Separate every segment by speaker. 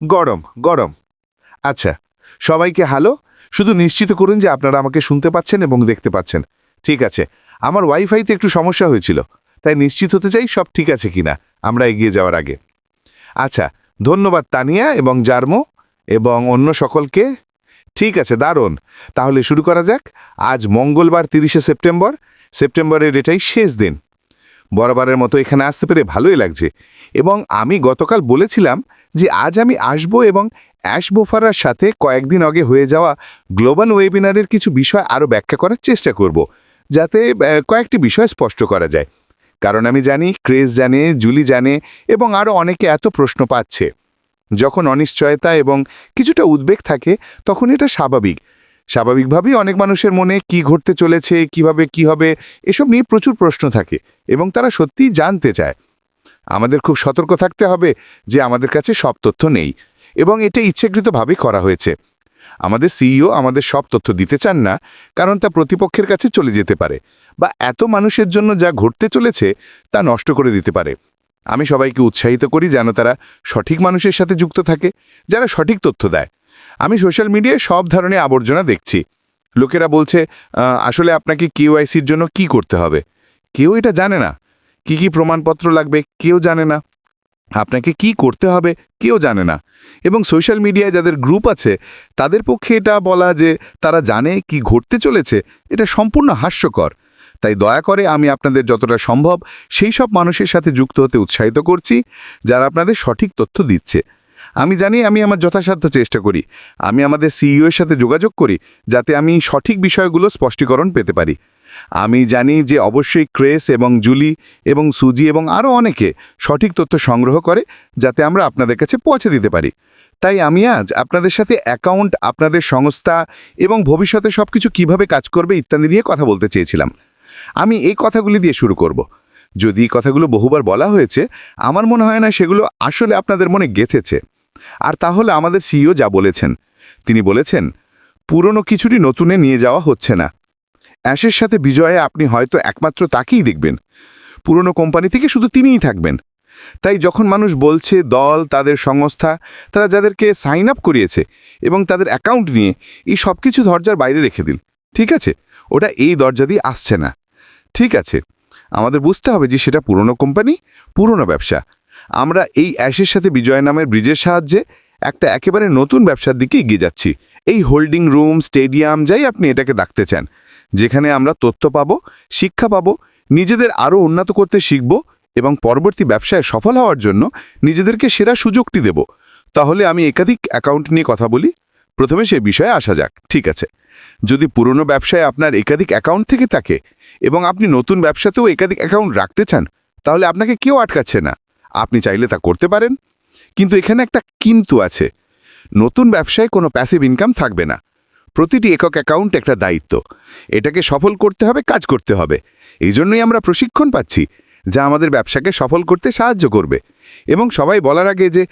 Speaker 1: গরম গরম। আচ্ছা সবাইকে হ্যালো শুধু নিশ্চিত করুন যে আপনারা আমাকে শুনতে পাচ্ছেন এবং দেখতে পাচ্ছেন। ঠিক আছে, আমার ওয়াইফাইতে একটু সমস্যা হয়েছিল, তাই নিশ্চিত হতে চাই সব ঠিক আছে কিনা, আমরা এগিয়ে যাওয়ার আগে। আচ্ছা ধন্যবাদ তানিয়া এবং জার্মো এবং অন্য সকলকে। ঠিক আছে, দারুণ। তাহলে শুরু করা যাক। আজ মঙ্গলবার তিরিশে সেপ্টেম্বর, সেপ্টেম্বরের এটাই শেষ দিন। বরাবরের মতো এখানে আসতে পেরে ভালোই লাগছে। এবং আমি গতকাল বলেছিলাম যে আজ আমি আসব এবং অ্যাশ বোফারার সাথে কয়েকদিন আগে হয়ে যাওয়া গ্লোবাল ওয়েবিনারের কিছু বিষয় আরও ব্যাখ্যা করার চেষ্টা করব, যাতে কয়েকটি বিষয় স্পষ্ট করা যায়। কারণ আমি জানি ক্রেজ জানে, জুলি জানে এবং আরও অনেকে এত প্রশ্ন পাচ্ছে। যখন অনিশ্চয়তা এবং কিছুটা উদ্বেগ থাকে, তখন এটা স্বাভাবিক। স্বাভাবিকভাবেই অনেক মানুষের মনে কি ঘটতে চলেছে, কীভাবে কি হবে, এসব নিয়ে প্রচুর প্রশ্ন থাকে এবং তারা সত্যিই জানতে চায়। আমাদের খুব সতর্ক থাকতে হবে যে আমাদের কাছে সব তথ্য নেই এবং এটা ইচ্ছাকৃতভাবে করা হয়েছে। আমাদের সিইও আমাদের সব তথ্য দিতে চান না, কারণ তা প্রতিপক্ষের কাছে চলে যেতে পারে বা এত মানুষের জন্য যা ঘটতে চলেছে তা নষ্ট করে দিতে পারে। আমি সবাইকে উৎসাহিত করি যেন তারা সঠিক মানুষের সাথে যুক্ত থাকে, যারা সঠিক তথ্য দেয়। আমি সোশ্যাল মিডিয়ায় সব ধরনের আবর্জনা দেখছি। লোকেরা বলছে আসলে আপনাকে কিউআইসির জন্য কি করতে হবে? কেউ এটা জানে না। কি কি প্রমাণপত্র লাগবে কেউ জানে না। আপনাকে কি করতে হবে কেউ জানে না। এবং সোশ্যাল মিডিয়ায় যাদের গ্রুপ আছে, তাদের পক্ষে এটা বলা যে তারা জানে কি ঘটতে চলেছে, এটা সম্পূর্ণ হাস্যকর। তাই দয়া করে আমি আপনাদের যতটা সম্ভব সেই সব মানুষের সাথে যুক্ত হতে উৎসাহিত করছি, যারা আপনাদের সঠিক তথ্য দিচ্ছে। আমি জানি আমি আমার যথাসাধ্য চেষ্টা করি। আমি আমাদের সিইও এর সাথে যোগাযোগ করি, যাতে আমি সঠিক বিষয়গুলো স্পষ্টীকরণ পেতে পারি। আমি জানি যে অবশ্যই ক্রেস এবং জুলি এবং সুজি এবং আরও অনেকে সঠিক তথ্য সংগ্রহ করে যাতে আমরা আপনাদের কাছে পৌঁছে দিতে পারি। তাই আমি আজ আপনাদের সাথে অ্যাকাউন্ট, আপনাদের সংস্থা এবং ভবিষ্যতে সব কিছু কীভাবে কাজ করবে ইত্যাদি নিয়ে কথা বলতে চেয়েছিলাম। আমি এই কথাগুলি দিয়ে শুরু করব। যদি কথাগুলো বহুবার বলা হয়েছে, আমার মনে হয় না সেগুলো আসলে আপনাদের মনে গেঁথেছে। আর তাহলে আমাদের সিইও যা বলেছেন, তিনি বলেছেন, পুরনো কিছুটি নতুনে নিয়ে যাওয়া হচ্ছে না। অ্যাশের সাথে বিজয়ে আপনি হয়তো একমাত্র তাকেই দেখবেন। পুরনো কোম্পানি থেকে শুধু তিনিই থাকবেন। তাই যখন মানুষ বলছে দল, তাদের সংস্থা, তারা যাদেরকে সাইন আপ করিয়েছে এবং তাদের অ্যাকাউন্ট নিয়ে এই সব কিছু দরজার বাইরে রেখে দিন, ঠিক আছে? ওটা এই দরজা দিয়ে আসছে না। ঠিক আছে, আমাদের বুঝতে হবে যে সেটা পুরনো কোম্পানি, পুরনো ব্যবসা। আমরা এই অ্যাশের সাথে বিজয় নামের ব্রিজের সাহায্যে একটা একেবারে নতুন ব্যবসার দিকে এগিয়ে যাচ্ছি। এই হোল্ডিং রুম স্টেডিয়াম যাই আপনি এটাকে ডাকতে চান। যেখানে আমরা তথ্য পাবো, শিক্ষা পাবো, নিজেদের আরও উন্নত করতে শিখব এবং পরবর্তী ব্যবসায় সফল হওয়ার জন্য নিজেদেরকে সেরা সুযোগটি দেব। তাহলে আমি একাধিক অ্যাকাউন্ট নিয়ে কথা বলি। প্রথমে সে বিষয়ে আসা যাক। ঠিক আছে। যদি পুরনো ব্যবসায় আপনার একাধিক অ্যাকাউন্ট থেকে থাকে এবং আপনি নতুন ব্যবসাতেও একাধিক অ্যাকাউন্ট রাখতে চান, তাহলে আপনাকে কেউ আটকাচ্ছে না। আপনি চাইলে তা করতে পারেন। কিন্তু এখানে একটা কিন্তু আছে। নতুন ব্যবসায় কোনো প্যাসিভ ইনকাম থাকবে না। প্রতিটি একক অ্যাকাউন্ট একটা দায়িত্ব। এটাকে সফল করতে হবে, কাজ করতে হবে। এই জন্যই আমরা প্রশিক্ষণ পাচ্ছি, যা আমাদের ব্যবসাকে সফল করতে সাহায্য করবে। এবং সবাই বলার আগে যে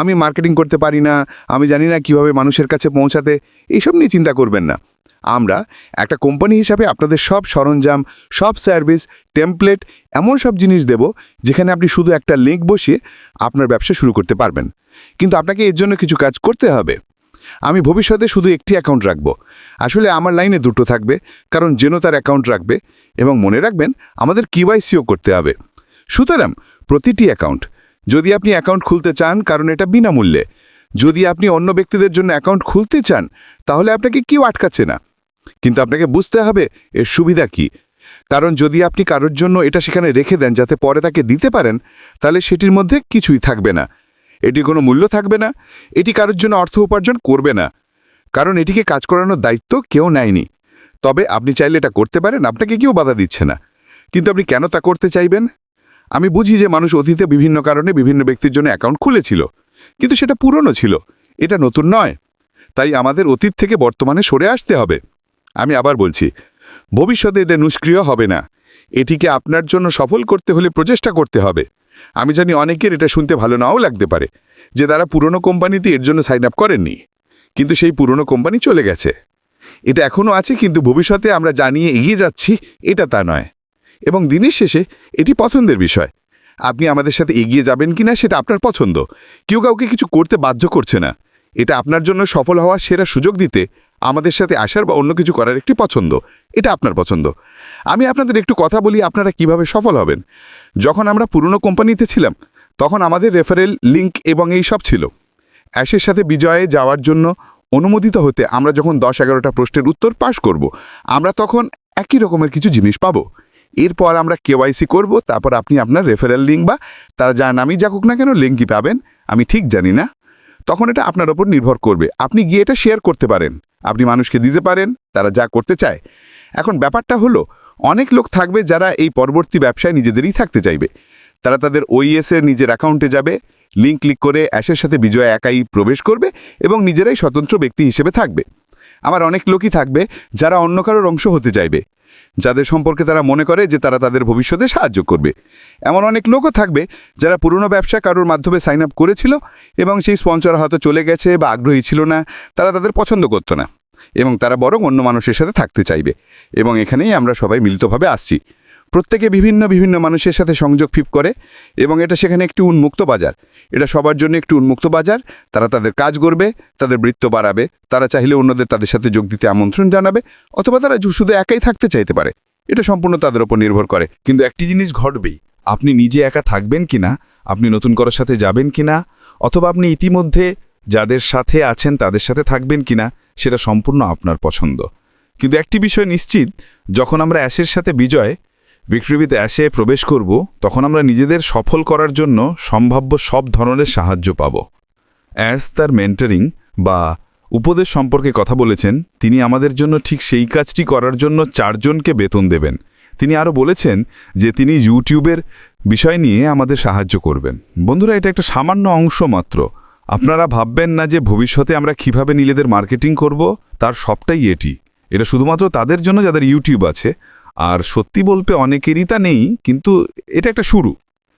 Speaker 1: আমি মার্কেটিং করতে পারি না, আমি জানি না কীভাবে মানুষের কাছে পৌঁছাতে, এইসব নিয়ে চিন্তা করবেন না। আমরা একটা কোম্পানি হিসাবে আপনাদের সব সরঞ্জাম, সব সার্ভিস টেমপ্লেট এমন সব জিনিস দেব, যেখানে আপনি শুধু একটা লিঙ্ক বসিয়ে আপনার ব্যবসা শুরু করতে পারবেন। কিন্তু আপনাকে এর জন্য কিছু কাজ করতে হবে। আমি ভবিষ্যতে শুধু একটি অ্যাকাউন্ট রাখব। আসলে আমার লাইনে দুটো থাকবে, কারণ যেন তার অ্যাকাউন্ট রাখবে এবং মনে রাখবেন আমাদের কিওয়াইসিও করতে হবে। সুতরাং প্রতিটি অ্যাকাউন্ট যদি আপনি অ্যাকাউন্ট খুলতে চান, কারণ এটা বিনামূল্যে, যদি আপনি অন্য ব্যক্তিদের জন্য অ্যাকাউন্ট খুলতে চান, তাহলে আপনাকে কেউ আটকাচ্ছে না। কিন্তু আপনাকে বুঝতে হবে এর সুবিধা কি। কারণ যদি আপনি কারোর জন্য এটা সেখানে রেখে দেন যাতে পরে তাকে দিতে পারেন, তাহলে সেটির মধ্যে কিছুই থাকবে না। এটি কোনো মূল্য থাকবে না। এটি কারোর জন্য অর্থ উপার্জন করবে না। কারণ এটিকে কাজ করানোর দায়িত্ব কেউ নেয়নি। তবে আপনি চাইলে এটা করতে পারেন, আপনাকে কেউ বাধা দিচ্ছে না। কিন্তু আপনি কেন তা করতে চাইবেন? আমি বুঝি যে মানুষ অতীতে বিভিন্ন কারণে বিভিন্ন ব্যক্তির জন্য অ্যাকাউন্ট খুলেছিল, কিন্তু সেটা পুরনো ছিল। এটা নতুন নয়। তাই আমাদের অতীত থেকে বর্তমানে সরে আসতে হবে। আমি আবার বলছি, ভবিষ্যতে এটা নিষ্ক্রিয় হবে না। এটিকে আপনার জন্য সফল করতে হলে প্রচেষ্টা করতে হবে। আমি জানি অনেকের এটা শুনতে ভালো নাও লাগতে পারে, যে তারা পুরনো কোম্পানিতে এর জন্য সাইন আপ করেননি। কিন্তু সেই পুরনো কোম্পানি চলে গেছে। এটা এখনও আছে, কিন্তু ভবিষ্যতে আমরা জানিয়ে এগিয়ে যাচ্ছি, এটা তা নয়। এবং দিনের শেষে এটি পছন্দের বিষয়। আপনি আমাদের সাথে এগিয়ে যাবেন কিনা সেটা আপনার পছন্দ। কেউ কাউকে কিছু করতে বাধ্য করছে না। এটা আপনার জন্য সফল হওয়ার সেরা সুযোগ দিতে আমাদের সাথে আসার বা অন্য কিছু করার একটি পছন্দ। এটা আপনার পছন্দ। আমি আপনাদের একটু কথা বলি আপনারা কীভাবে সফল হবেন। যখন আমরা পুরনো কোম্পানিতে ছিলাম, তখন আমাদের রেফারেল লিঙ্ক এবং এই সব ছিল। অ্যাশের সাথে বিজয়ে যাওয়ার জন্য অনুমোদিত হতে আমরা যখন দশ এগারোটা প্রশ্নের উত্তর পাশ করব, আমরা তখন একই রকমের কিছু জিনিস পাবো। এরপর আমরা কেওয়াইসি করব, তারপর আপনি আপনার রেফারেল লিঙ্ক বা তারা যা নামই যাকুক না কেন লিঙ্কই পাবেন। আমি ঠিক জানি না। তখন এটা আপনার ওপর নির্ভর করবে। আপনি গিয়ে এটা শেয়ার করতে পারেন। আপনি মানুষকে দিতে পারেন, তারা যা করতে চায়। এখন ব্যাপারটা হলো, অনেক লোক থাকবে যারা এই পরবর্তী ব্যবসায় নিজেদেরই থাকতে চাইবে। তারা তাদের ওইএস এর নিজের অ্যাকাউন্টে যাবে লিঙ্ক ক্লিক করে অ্যাশের সাথে বিজয় একাই প্রবেশ করবে এবং নিজেরাই স্বতন্ত্র ব্যক্তি হিসেবে থাকবে। আমার অনেক লোকই থাকবে যারা অন্য কারোর অংশ হতে চাইবে। যাদের সম্পর্কে তারা মনে করে যে তারা তাদের ভবিষ্যতে সাহায্য করবে। এমন অনেক লোকও থাকবে যারা পুরনো ব্যবসা কারোর মাধ্যমে সাইন আপ করেছিল এবং সেই স্পন্সর হয়তো চলে গেছে বা আগ্রহী ছিল না, তারা তাদের পছন্দ করতো না এবং তারা বরং অন্য মানুষের সাথে থাকতে চাইবে। এবং এখানেই আমরা সবাই মিলিতভাবে আসছি। প্রত্যেকে বিভিন্ন বিভিন্ন মানুষের সাথে সংযোগ ফিপ করে এবং এটা সেখানে একটি উন্মুক্ত বাজার। এটা সবার জন্য একটি উন্মুক্ত বাজার। তারা তাদের কাজ করবে, তাদের বৃত্ত বাড়াবে, তারা চাইলে অন্যদের তাদের সাথে যোগ দিতে আমন্ত্রণ জানাবে অথবা তারা শুধু একাই থাকতে চাইতে পারে। এটা সম্পূর্ণ তাদের উপর নির্ভর করে।
Speaker 2: কিন্তু একটি জিনিস ঘটবেই। আপনি নিজে একা থাকবেন কিনা? আপনি নতুন করার সাথে যাবেন কি না অথবা আপনি ইতিমধ্যে যাদের সাথে আছেন তাদের সাথে থাকবেন কিনা? সেটা সম্পূর্ণ আপনার পছন্দ। কিন্তু একটি বিষয় নিশ্চিত, যখন আমরা অ্যাশের সাথে বিজয় বিক্রিবিত অ্যাশে প্রবেশ করব, তখন আমরা নিজেদের সফল করার জন্য সম্ভাব্য সব ধরনের সাহায্য পাব। অ্যাস তার মেন্টারিং বা উপদেশ সম্পর্কে কথা বলেছেন, তিনি আমাদের জন্য ঠিক সেই কাজটি করার জন্য চারজনকে বেতন দেবেন। তিনি আরও বলেছেন যে তিনি ইউটিউবের বিষয় নিয়ে আমাদের সাহায্য করবেন। বন্ধুরা, এটা একটা সামান্য অংশ মাত্র। আপনারা ভাববেন না যে ভবিষ্যতে আমরা কীভাবে নিজেদের মার্কেটিং করব, তার সবটাই এটি। এটা শুধুমাত্র তাদের জন্য, যাদের ইউটিউব আছে। আর সত্যি বলতে অনেকেরই তা নেই, কিন্তু এটা একটা শুরু।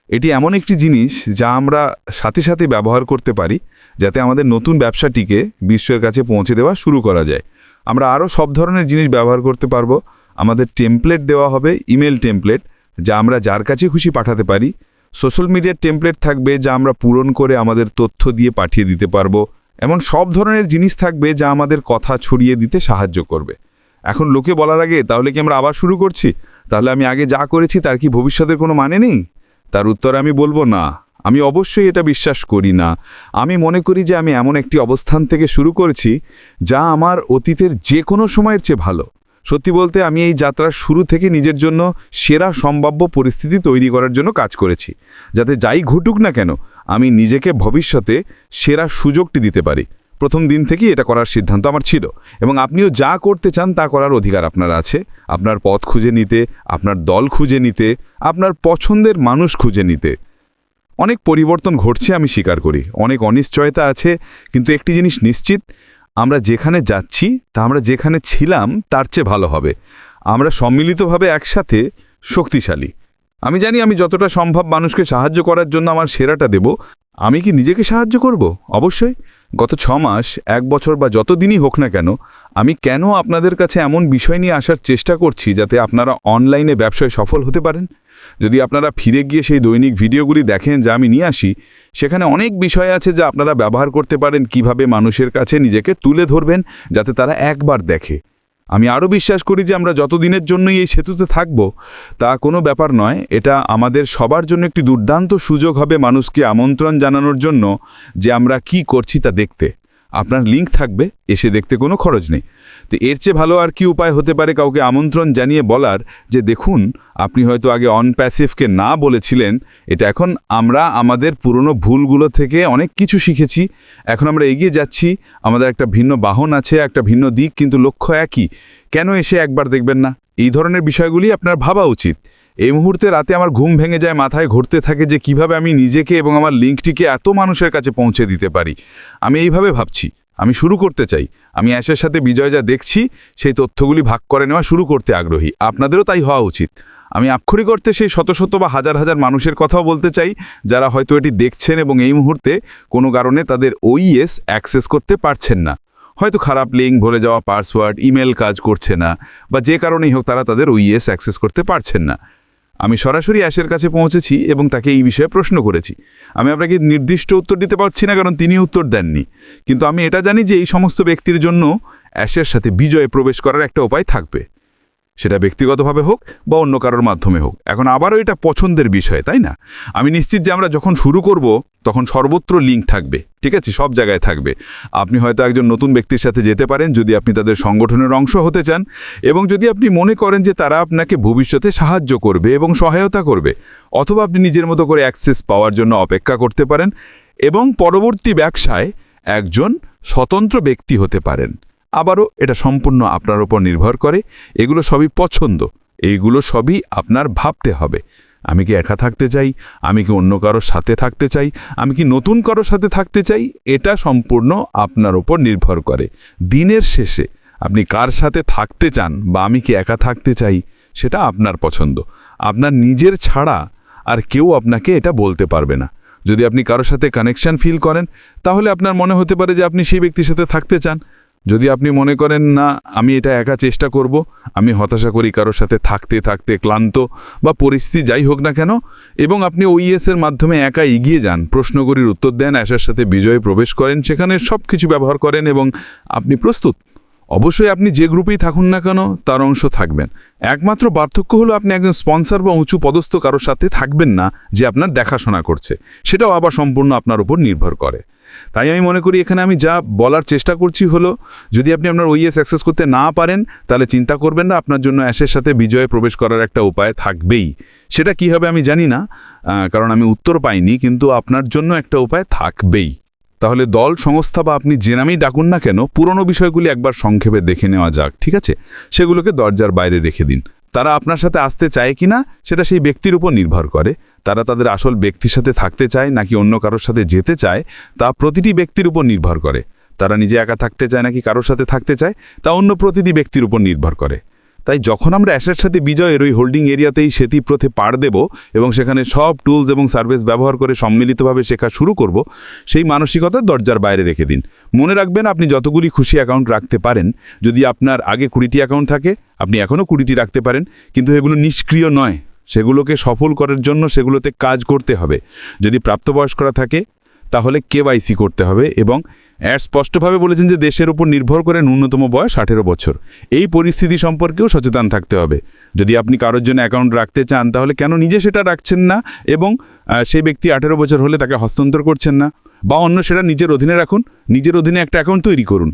Speaker 2: এটি এমন একটি জিনিস যা আমরা সাথে সাথে ব্যবহার করতে পারি, যাতে আমাদের নতুন ব্যবসাটিকে বিশ্বের কাছে পৌঁছে দেওয়া শুরু করা যায়। আমরা আরও সব ধরনের জিনিস ব্যবহার করতে পারব। আমাদের টেমপ্লেট দেওয়া হবে ইমেল টেমপ্লেট যা আমরা যার কাছে খুশি পাঠাতে পারি। সোশ্যাল মিডিয়ার টেমপ্লেট থাকবে, যা আমরা পূরণ করে আমাদের তথ্য দিয়ে পাঠিয়ে দিতে পারব। এমন সব ধরনের জিনিস থাকবে, যা আমাদের কথা ছড়িয়ে দিতে সাহায্য করবে। এখন লোকে বলার আগে, তাহলে কি আমরা আবার শুরু করছি? তাহলে আমি আগে যা করেছি, তার কি ভবিষ্যতের কোনো মানে নেই? তার উত্তর আমি বলব না। আমি অবশ্যই এটা বিশ্বাস করি না। আমি মনে করি যে আমি এমন একটি অবস্থান থেকে শুরু করেছি, যা আমার অতীতের যে কোনো সময়ের চেয়ে ভালো। সত্যি বলতে, আমি এই যাত্রার শুরু থেকে নিজের জন্য সেরা সম্ভাব্য পরিস্থিতি তৈরি করার জন্য কাজ করেছি। যাতে যাই ঘটুক না কেন, আমি নিজেকে ভবিষ্যতে সেরা সুযোগটি দিতে পারি। প্রথম দিন থেকেই এটা করার সিদ্ধান্ত আমার ছিল এবং আপনিও যা করতে চান তা করার অধিকার আপনার আছে। আপনার পথ খুঁজে নিতে, আপনার দল খুঁজে নিতে, আপনার পছন্দের মানুষ খুঁজে নিতে। অনেক পরিবর্তন ঘটছে আমি স্বীকার করি। অনেক অনিশ্চয়তা আছে, কিন্তু একটি জিনিস নিশ্চিত, আমরা যেখানে যাচ্ছি তা আমরা যেখানে ছিলাম তার চেয়ে ভালো হবে। আমরা সম্মিলিতভাবে একসাথে শক্তিশালী। আমি জানি আমি যতটা সম্ভব মানুষকে সাহায্য করার জন্য আমার সেরাটা দেব। আমি কি নিজেকে সাহায্য করব? অবশ্যই। গত ছ মাস, এক বছর বা যতদিনই হোক না কেন, আমি কেন আপনাদের কাছে এমন বিষয় নিয়ে আসার চেষ্টা করছি যাতে আপনারা অনলাইনে ব্যবসায় সফল হতে পারেন? যদি আপনারা ফিরে গিয়ে সেই দৈনিক ভিডিওগুলি দেখেন যা আমি নিয়ে আসি, সেখানে অনেক বিষয় আছে যা আপনারা ব্যবহার করতে পারেন, কীভাবে মানুষের কাছে নিজেকে তুলে ধরবেন, যাতে তারা একবার দেখে। আমি আরও বিশ্বাস করি যে আমরা যতদিনের জন্যই এই সেতুতে থাকব, তা কোনো ব্যাপার নয়। এটা আমাদের সবার জন্য একটি দুর্দান্ত সুযোগ হবে মানুষকে আমন্ত্রণ জানানোর জন্য যে আমরা কি করছি তা দেখতে। আপনার লিঙ্ক থাকবে, এসে দেখতে কোনো খরচ নেই। তো এর চেয়ে ভালো আর কি উপায় হতে পারে কাউকে আমন্ত্রণ জানিয়ে বলার যে দেখুন, আপনি হয়তো আগে অনপ্যাসিভকে না বলেছিলেন, এটা এখন আমরা আমাদের পুরনো ভুলগুলো থেকে অনেক কিছু শিখেছি। এখন আমরা এগিয়ে যাচ্ছি, আমাদের একটা ভিন্ন বাহন আছে, একটা ভিন্ন দিক, কিন্তু লক্ষ্য একই। কেন এসে একবার দেখবেন না? এই ধরনের বিষয়গুলি আপনার ভাবা উচিত। এই মুহূর্তে রাতে আমার ঘুম ভেঙে যায়, মাথায় ঘুরতে থাকে যে কীভাবে আমি নিজেকে এবং আমার লিঙ্কটিকে এত মানুষের কাছে পৌঁছে দিতে পারি। আমি এইভাবে ভাবছি। আমি শুরু করতে চাই। আমি অ্যাশের সাথে বিজয় যা দেখছি, সেই তথ্যগুলি ভাগ করে নেওয়া শুরু করতে আগ্রহী। আপনাদেরও তাই হওয়া উচিত। আমি আক্ষরিক অর্থে সেই শত শত বা হাজার হাজার মানুষের কথাও বলতে চাই, যারা হয়তো এটি দেখছেন এবং এই মুহূর্তে কোনো কারণে তাদের ওইএস অ্যাক্সেস করতে পারছেন না। হয়তো খারাপ লিঙ্ক ভরে যাওয়া পাসওয়ার্ড ইমেল কাজ করছে না, বা যে কারণেই হোক তারা তাদের ওইএস অ্যাক্সেস করতে পারছেন না। আমি সরাসরি অ্যাশের কাছে পৌঁছেছি এবং তাকে এই বিষয়ে প্রশ্ন করেছি। আমি আপনাকে নির্দিষ্ট উত্তর দিতে পারছি না, কারণ তিনি উত্তর দেননি। কিন্তু আমি এটা জানি যে এই সমস্ত ব্যক্তির জন্য অ্যাশের সাথে বিজয়ে প্রবেশ করার একটা উপায় থাকবে। সেটা ব্যক্তিগতভাবে হোক বা অন্য কারোর মাধ্যমে হোক। এখন আবারও এটা পছন্দের বিষয়, তাই না? আমি নিশ্চিত যে আমরা যখন শুরু করব, তখন সর্বত্র লিঙ্ক থাকবে, ঠিক আছে? সব জায়গায় থাকবে। আপনি হয়তো একজন নতুন ব্যক্তির সাথে যেতে পারেন, যদি আপনি তাদের সংগঠনের অংশ হতে চান এবং যদি আপনি মনে করেন যে তারা আপনাকে ভবিষ্যতে সাহায্য করবে এবং সহায়তা করবে, অথবা আপনি নিজের মতো করে অ্যাক্সেস পাওয়ার জন্য অপেক্ষা করতে পারেন এবং পরবর্তী ব্যবসায় একজন স্বতন্ত্র ব্যক্তি হতে পারেন। আবারও এটা সম্পূর্ণ আপনার উপর নির্ভর করে। এগুলো সবই পছন্দ। এইগুলো সবই আপনার ভাবতে হবে। আমি কি একা থাকতে চাই? আমি কি অন্য কারোর সাথে থাকতে চাই? আমি কি নতুন কারোর সাথে থাকতে চাই? এটা সম্পূর্ণ আপনার উপর নির্ভর করে। দিনের শেষে আপনি কার সাথে থাকতে চান বা আমি কি একা থাকতে চাই, সেটা আপনার পছন্দ। আপনার নিজের ছাড়া আর কেউ আপনাকে এটা বলতে পারবে না। যদি আপনি কারোর সাথে কানেকশন ফিল করেন, তাহলে আপনার মনে হতে পারে যে আপনি সেই ব্যক্তির সাথে থাকতে চান। যদি আপনি মনে করেন, না, আমি এটা একা চেষ্টা করব, আমি হতাশা করি কারোর সাথে থাকতে থাকতে ক্লান্ত বা পরিস্থিতি যাই হোক না কেন, এবং আপনি ওইএসের মাধ্যমে একা এগিয়ে যান, প্রশ্নগুলির উত্তর দেন অ্যাশার সাথে বিজয়ে প্রবেশ করেন, সেখানে সব কিছু ব্যবহার করেন এবং আপনি প্রস্তুত। অবশ্যই আপনি যে গ্রুপেই থাকুন না কেন, তার অংশ থাকবেন। একমাত্র পার্থক্য হলো আপনি একজন স্পন্সর বা উঁচু পদস্থ কারোর সাথে থাকবেন না যে আপনার দেখাশোনা করছে। সেটাও আবার সম্পূর্ণ আপনার উপর নির্ভর করে। তাই আমি মনে করি এখানে আমি যা বলার চেষ্টা করছি হলো, যদি আপনি আপনার ওইএস অ্যাক্সেস করতে না পারেন, তাহলে চিন্তা করবেন না, আপনার জন্য অ্যাশের সাথে বিজয়ে প্রবেশ করার একটা উপায় থাকবেই। সেটা কি হবে আমি জানি না কারণ আমি উত্তর পাইনি, কিন্তু আপনার জন্য একটা উপায় থাকবেই। তাহলে দল, সংস্থা বা আপনি যে নামেই ডাকুন না কেন, পুরনো বিষয়গুলি একবার সংক্ষেপে দেখে নেওয়া যাক, ঠিক আছে? সেগুলোকে দরজার বাইরে রেখে দিন। তারা আপনার সাথে আসতে চায় কি না সেটা সেই ব্যক্তির উপর নির্ভর করে। তারা তাদের আসল ব্যক্তির সাথে থাকতে চায় নাকি অন্য কারোর সাথে যেতে চায়, তা প্রতিটি ব্যক্তির উপর নির্ভর করে। তারা নিজে একা থাকতে চায় নাকি কারোর সাথে থাকতে চায়, তা অন্য প্রতিটি ব্যক্তির উপর নির্ভর করে। তাই যখন আমরা অ্যাশের সাথে বিজয়ের ওই হোল্ডিং এরিয়াতেই সেতি প্রথে পাড় দেব এবং সেখানে সব টুলস এবং সার্ভিস ব্যবহার করে সম্মিলিতভাবে শেখা শুরু করব, সেই মানসিকতা দরজার বাইরে রেখে দিন। মনে রাখবেন, আপনি যতগুলি খুশি অ্যাকাউন্ট রাখতে পারেন, যদি আপনার আগে কুড়িটি অ্যাকাউন্ট থাকে, আপনি এখনও কুড়িটি রাখতে পারেন, কিন্তু এগুলো নিষ্ক্রিয় নয়। সেগুলোকে সফল করার জন্য সেগুলোতে কাজ করতে হবে। যদি প্রাপ্তবয়স্করা থাকে, তাহলে কেওয়াইসি করতে হবে এবং অ্যাড স্পষ্টভাবে বলেছেন যে দেশের উপর নির্ভর করে ন্যূনতম বয়স আঠেরো বছর। এই পরিস্থিতি সম্পর্কেও সচেতন থাকতে হবে। যদি আপনি কারোর জন্য অ্যাকাউন্ট রাখতে চান, তাহলে কেন নিজে সেটা রাখছেন না এবং সেই ব্যক্তি আঠেরো বছর হলে তাকে হস্তান্তর করছেন না? বা অন্য সেটা নিজের অধীনে রাখুন, নিজের অধীনে একটা অ্যাকাউন্ট তৈরি করুন।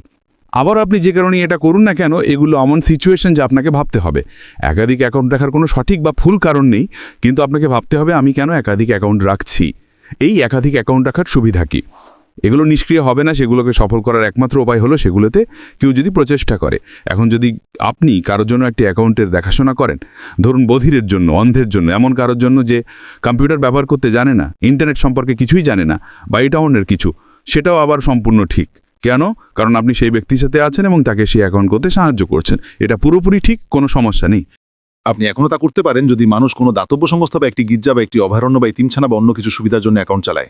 Speaker 2: আবার আপনি যে কারণে এটা করুন না কেন, এগুলো এমন সিচুয়েশন যে আপনাকে ভাবতে হবে। একাধিক অ্যাকাউন্ট রাখার কোনো সঠিক বা ভুল কারণ নেই, কিন্তু আপনাকে ভাবতে হবে আমি কেন একাধিক অ্যাকাউন্ট রাখছি? এই একাধিক অ্যাকাউন্ট রাখার সুবিধা কী? এগুলো নিষ্ক্রিয় হবে না, সেগুলোকে সফল করার একমাত্র উপায় হলো সেগুলোতে কেউ যদি প্রচেষ্টা করে। এখন যদি আপনি কারোর জন্য একটি অ্যাকাউন্টের দেখাশোনা করেন, ধরুন বধিরের জন্য, অন্ধের জন্য, এমন কারোর জন্য যে কম্পিউটার ব্যবহার করতে জানে না, ইন্টারনেট সম্পর্কে কিছুই জানে না, বা এটা অন্যের কিছু, সেটাও আবার সম্পূর্ণ ঠিক। কেন? কারণ আপনি সেই ব্যক্তির সাথে আছেন এবং তাকে সেই অ্যাকাউন্ট করতে সাহায্য করছেন। এটা পুরোপুরি ঠিক, কোনো সমস্যা নেই।
Speaker 3: আপনি এখনও তা করতে পারেন যদি মানুষ কোনো দাতব্য সংস্থা বা একটি গির্জা বা একটি অভয়ারণ্য বা ইতিমছানা বা অন্য কিছু সুবিধার জন্য অ্যাকাউন্ট চালায়।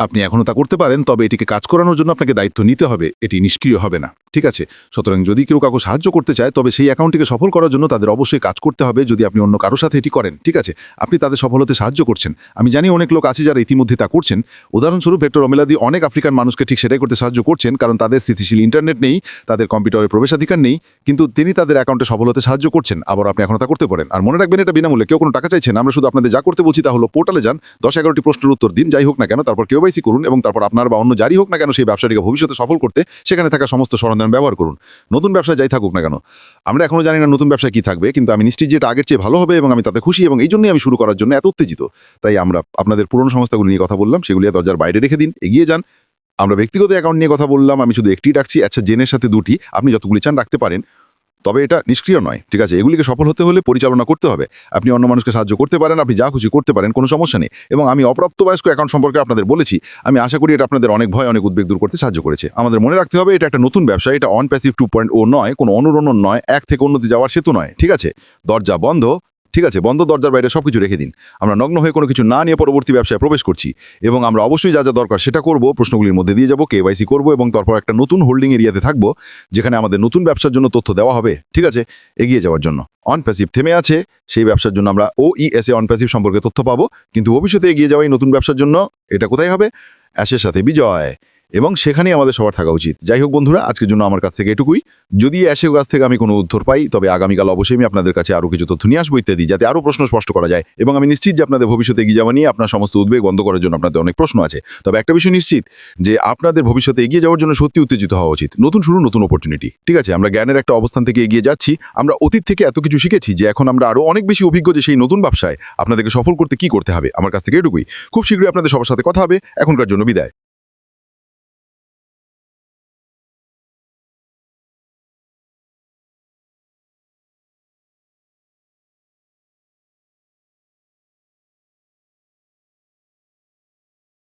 Speaker 3: আপনি এখনও তা করতে পারেন, তবে এটিকে কাজ করানোর জন্য আপনাকে দায়িত্ব নিতে হবে। এটি নিষ্ক্রিয় হবে না। ঠিক আছে? সুতরাং যদি কেউ কাউকে সাহায্য করতে চায়, তবে সেই অ্যাকাউন্টটিকে সফল করার জন্য তাদের অবশ্যই কাজ করতে হবে যদি আপনি অন্য কারোর সাথে এটি করেন। ঠিক আছে? আপনি তাদের সফল হতে সাহায্য করছেন। আমি জানি অনেক লোক আছে যারা ইতিমধ্যে তা করছেন। উদাহরণস্বরূপ ভেক্টর অমেলাদি অনেক আফ্রিকান মানুষকে ঠিক সেটাই করতে সাহায্য করছেন, কারণ তাদের স্থিতিশীল ইন্টারনেট নেই, তাদের কম্পিউটারের প্রবেশাধিকার নেই, কিন্তু তিনি তাদের অ্যাকাউন্টে সফল হতে সাহায্য করছেন। আবার আপনি এখনও তা করতে পারেন। আর মনে রাখবেন, এটা বিনামূল্যে। কেউ কোনো টাকা চাইছেন, আমরা শুধু আপনাদের যা করতে বলছি তা হলো পোর্টালে যান, দশ এগারোটি প্রশ্নের উত্তর দিন, যাই হোক না কেন, তারপর কেওয়াইসি করুন এবং তারপর আপনার বা অন্য যারই হোক না কেন সেই ব্যবসাটিকে ভবিষ্যতে সফল করতে সেখানে থাকা সমস্ত সরঞ্জাম ব্যবহার করুন। নতুন ব্যবসায় যাই থাকুক না কেন। আমরা এখনও জানি না নতুন ব্যবসা কী থাকবে, কিন্তু আমি নিশ্চিত যে এটা আগের চেয়ে ভালো হবে এবং আমি তাতে খুশি এবং এই জন্যই আমি শুরু করার জন্য এত উত্তেজিত। তাই আমরা আপনাদের পুরনো সংস্থাগুলি নিয়ে কথা বললাম, সেগুলি দরজার বাইরে রেখে দিন, এগিয়ে যান। আমরা ব্যক্তিগত অ্যাকাউন্ট নিয়ে কথা বললাম, আমি শুধু একটি রাখছি আচ্ছা জেনের সাথে দুটি, আপনি যতগুলি চান রাখতে পারেন। তবে এটা নিষ্ক্রিয় নয়, ঠিক আছে? এগুলিকে সফল হতে হলে পরিচালনা করতে হবে। আপনি অন্য মানুষকে সাহায্য করতে পারেন, আপনি যা খুশি করতে পারেন, কোনো সমস্যা নেই। এবং আমি অপ্রাপ্তবয়স্ক অ্যাকাউন্ট সম্পর্কে আপনাদের বলেছি, আমি আশা করি এটা আপনাদের অনেক ভয়, অনেক উদ্বেগ দূর করতে সাহায্য করেছে। আমাদের মনে রাখতে হবে, এটা একটা নতুন ব্যবসা, এটা on passive two point o নয়, কোনো অনুরণন নয়, এক থেকে উন্নতি যাওয়ার সেতু নয়, ঠিক আছে? দরজা বন্ধ ঠিক আছে, বন্ধ দরজার বাইরে সব কিছু রেখে দিন। আমরা নগ্ন হয়ে কোনো কিছু না নিয়ে পরবর্তী ব্যবসায় প্রবেশ করছি এবং আমরা অবশ্যই যা যা দরকার সেটা করব, প্রশ্নগুলির মধ্যে দিয়ে যাব কেওয়াইসি করব এবং তারপর একটা নতুন হোল্ডিং এরিয়াতে থাকব, যেখানে আমাদের নতুন ব্যবসার জন্য তথ্য দেওয়া হবে। ঠিক আছে, এগিয়ে যাওয়ার জন্য। অন প্যাসিভ থেমে আছে, সেই ব্যবসার জন্য আমরা ও ইএসএ অন প্যাসিভ সম্পর্কে তথ্য পাবো, কিন্তু ভবিষ্যতে এগিয়ে যাওয়া এই নতুন ব্যবসার জন্য এটা কোথায় হবে? অ্যাশের সাথে বিজয়। এবং সেখানেই আমাদের সবার থাকা উচিত। যাই হোক বন্ধুরা, আজকের জন্য আমার কাছ থেকে এটুকুই। যদি অ্যাশের কাছ থেকে আমি কোনো উত্তর পাই, তবে আগামীকাল অবশ্যই আমি আপনাদের কাছে আরও কিছু তথ্য নিয়ে আসব ইত্যাদি, যাতে আরও প্রশ্ন স্পষ্ট করা যায়। এবং আমি নিশ্চিত যে আপনাদের ভবিষ্যতে এগিয়ে যাওয়া নিয়ে আপনার সমস্ত উদ্বেগ বন্ধ করার জন্য আপনাদের অনেক প্রশ্ন আছে। তবে একটা বিষয় নিশ্চিত, যে আপনাদের ভবিষ্যতে এগিয়ে যাওয়ার জন্য সত্যি উত্তেজিত হওয়া উচিত। নতুন শুরু, নতুন অপরচুনিটি ঠিক আছে, আমরা জ্ঞানের একটা অবস্থান থেকে এগিয়ে যাচ্ছি। আমরা অতীত থেকে এত কিছু শিখেছি যে এখন আমরা আরও অনেক বেশি অভিজ্ঞ যে সেই নতুন ব্যবসায় আপনাদেরকে সফল করতে কি করতে হবে। আমার কাছ থেকে এটুকুই। খুব শীঘ্রই আপনাদের সবার সাথে কথা হবে। এখনকার জন্য বিদায়।